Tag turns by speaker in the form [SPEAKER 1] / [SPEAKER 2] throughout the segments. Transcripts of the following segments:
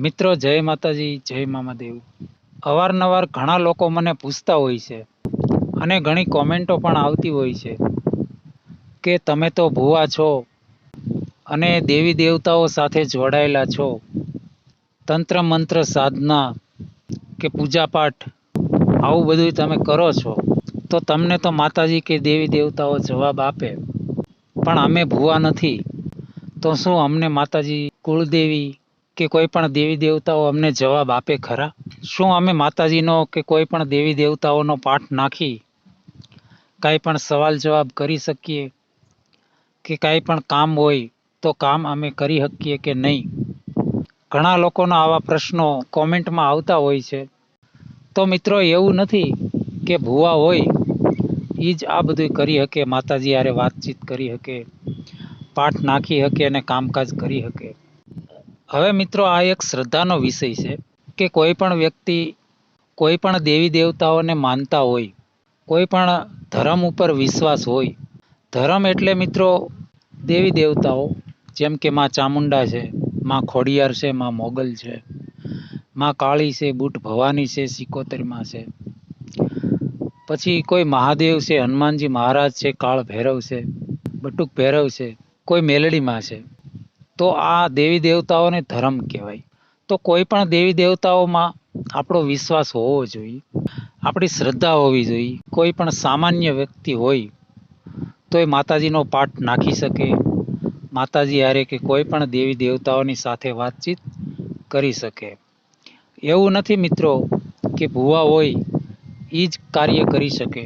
[SPEAKER 1] મિત્રો, જય માતાજી, જય મામાદેવ અવારનવાર ઘણા લોકો મને પૂછતા હોય છે અને ઘણી કોમેન્ટો પણ આવતી હોય છે કે તમે તો ભુવા છો અને દેવી દેવતાઓ સાથે જોડાયેલા છો. તંત્ર મંત્ર સાધના કે પૂજાપાઠ આવું બધું તમે કરો છો, તો તમને તો માતાજી કે દેવી દેવતાઓ જવાબ આપે. પણ અમે ભુવા નથી, તો શું અમને માતાજી કુળદેવી કે કોઈ પણ દેવી દેવતાઓ અમને જવાબ આપે ખરા? શું અમે માતાજીનો કે કોઈ પણ દેવી દેવતાઓનો પાઠ નાખી કાંઈ પણ સવાલ જવાબ કરી શકીએ કે કાંઈ પણ કામ હોય તો કામ અમે કરી શકીએ કે નહીં? ઘણા લોકોના આવા પ્રશ્નો કોમેન્ટમાં આવતા હોય છે. તો મિત્રો એવું નથી કે ભુવા હોય એ જ આ બધું કરી શકે માતાજી યારે વાતચીત કરી શકે પાઠ નાખી શકે અને કામકાજ કરી શકે હવે મિત્રો આ એક શ્રદ્ધાનો વિષય છે કે કોઈ પણ વ્યક્તિ કોઈ પણ દેવી દેવતાઓને માનતા હોય, કોઈ પણ ધર્મ ઉપર વિશ્વાસ હોય, ધર્મ એટલે મિત્રો દેવી દેવતાઓ, જેમ કે માં ચામુંડા છે, માં ખોડિયાર છે, માં મોગલ છે, માં કાળી છે, બુટ ભવાની છે, સિકોતેરમાં છે. પછી કોઈ મહાદેવ છે, હનુમાનજી મહારાજ છે, કાળ ભૈરવ છે, બટુક ભૈરવ છે, કોઈ મેલડીમાં છે. તો આ દેવી દેવતાઓને ધર્મ કહેવાય. તો કોઈ પણ દેવી દેવતાઓમાં આપણો વિશ્વાસ હોવો જોઈએ, આપણી શ્રદ્ધા હોવી જોઈએ. કોઈ પણ સામાન્ય વ્યક્તિ હોય તો એ માતાજીનો પાઠ નાખી શકે. માતાજી હારે કે કોઈ પણ દેવી દેવતાઓની સાથે વાતચીત કરી શકે. એવું નથી મિત્રો કે ભુવા હોય એ જ કાર્ય કરી શકે.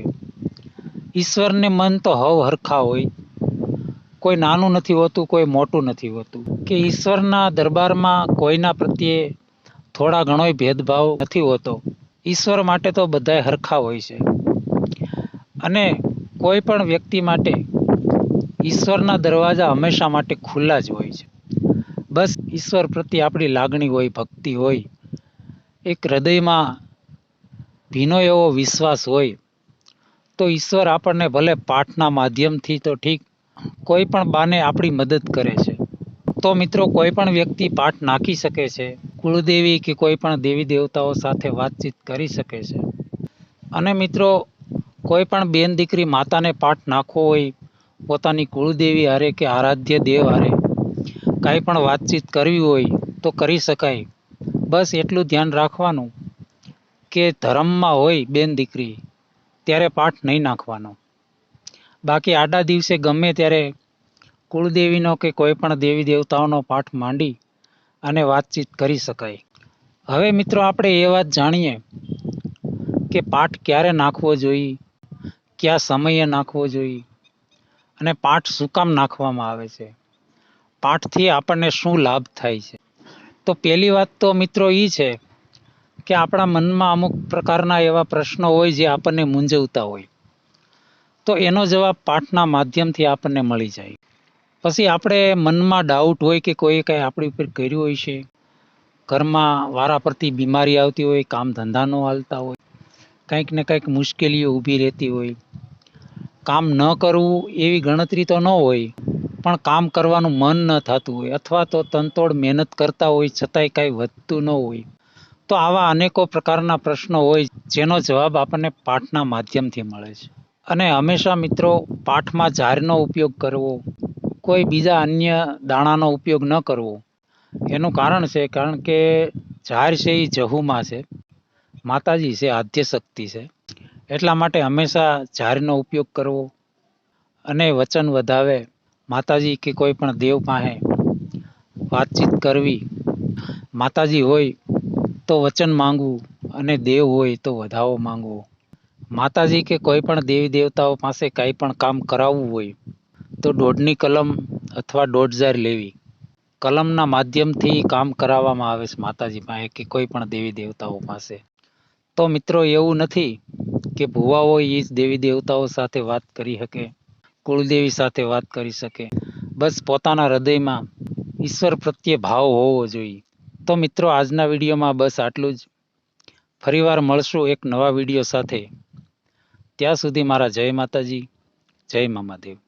[SPEAKER 1] ઈશ્વરને મન તો હવ હરખા હોય કોઈ નાનું નથી હોતું, કોઈ મોટું નથી હોતું. કે ઈશ્વરના દરબારમાં કોઈના પ્રત્યે થોડા ઘણોય ભેદભાવ નથી હોતો, ઈશ્વર માટે તો બધાય હરખા હોય છે. અને કોઈ પણ વ્યક્તિ માટે ઈશ્વરના દરવાજા હંમેશા માટે ખુલ્લા જ હોય છે. બસ ઈશ્વર પ્રત્યે આપણી લાગણી હોય, ભક્તિ હોય, એક હૃદયમાં ભીનો એવો વિશ્વાસ હોય, તો ઈશ્વર આપણને ભલે પાઠના માધ્યમથી તો ઠીક કોઈ પણ બાને આપણી મદદ કરે છે. તો મિત્રો, કોઈ પણ વ્યક્તિ પાઠ નાખી શકે છે, કુળદેવી કે કોઈ પણ દેવી દેવતાઓ સાથે વાતચીત કરી શકે છે. અને મિત્રો, કોઈ પણ બેન દીકરી માતાને પાઠ નાખવો હોય, પોતાની કુળદેવી હારે કે આરાધ્ય દેવ હારે કાંઈ પણ વાતચીત કરવી હોય, તો કરી શકાય. બસ એટલું ધ્યાન રાખવાનું કે ધર્મમાં હોય બેન દીકરી, ત્યારે પાઠ નહીં નાખવાનો. બાકી આડા દિવસે ગમે ત્યારે કુળદેવીનો કે કોઈ પણ દેવી દેવતાઓનો પાઠ માંડી અને વાતચીત કરી શકાય. હવે મિત્રો આપણે એ વાત જાણીએ કે પાઠ ક્યારે નાખવો જોઈએ, કયા સમયે નાખવો જોઈએ અને પાઠ શું કામ નાખવામાં આવે છે? પાઠથી આપણને શું લાભ થાય છે? તો પહેલી વાત તો મિત્રો એ છે કે આપણા મનમાં અમુક પ્રકારના એવા પ્રશ્નો હોય જે આપણને મૂંઝવતા હોય. તો એનો જવાબ પાઠના માધ્યમથી આપણને મળી જાય. પછી આપણે મનમાં ડાઉટ હોય કે કોઈ કંઈ આપણી ઉપર કર્યું હોય છે. ઘરમાં વારા પરથી બીમારી આવતી હોય, કામ ધંધા ન હાલતા હોય, કંઈક ને કંઈક મુશ્કેલીઓ ઊભી રહેતી હોય. કામ ન કરવું એવી ગણતરી તો ન હોય, પણ કામ કરવાનું મન ન થતું હોય અથવા તો તનતોડ મહેનત કરતા હોય છતાંય કાંઈ વધતું ન હોય. તો આવા અનેકો પ્રકારના પ્રશ્નો હોય, જેનો જવાબ આપણને પાઠના માધ્યમથી મળે છે. અને હંમેશા મિત્રો પાઠમાં ઝારનો ઉપયોગ કરવો, કોઈ બીજા અન્ય દાણાનો ઉપયોગ ન કરવો. એનું કારણ છે, કારણ કે ઝાર છે એ જહુમાં છે, માતાજી છે આદ્ય શક્તિ છે. એટલા માટે હંમેશા ઝારનો ઉપયોગ કરવો અને વચન વધાવે માતાજી કે કોઈ પણ દેવ પાસે વાતચીત કરવી. માતાજી હોય તો વચન માંગવું અને દેવ હોય તો વધાવો માંગવો. માતાજી કે કોઈ પણ દેવી દેવતાઓ પાસે કાંઈ પણ કામ કરાવવું હોય, તો દોઢની કલમ અથવા દોઢ હજાર લેવી. કલમના માધ્યમથી કામ કરાવવામાં આવે છે માતાજી પાસે કે કોઈ પણ દેવી દેવતાઓ પાસે. તો મિત્રો એવું નથી કે ભુવા હોય એ જ દેવી દેવતાઓ સાથે વાત કરી શકે, કુળદેવી સાથે વાત કરી શકે. બસ પોતાના હૃદયમાં ઈશ્વર પ્રત્યે ભાવ હોવો જોઈએ. તો મિત્રો આજના વિડીયોમાં બસ આટલું જ. ફરીવાર મળશું એક નવા વીડિયો સાથે. ત્યાં સુધી મારા જય માતાજી જય મામાદેવ.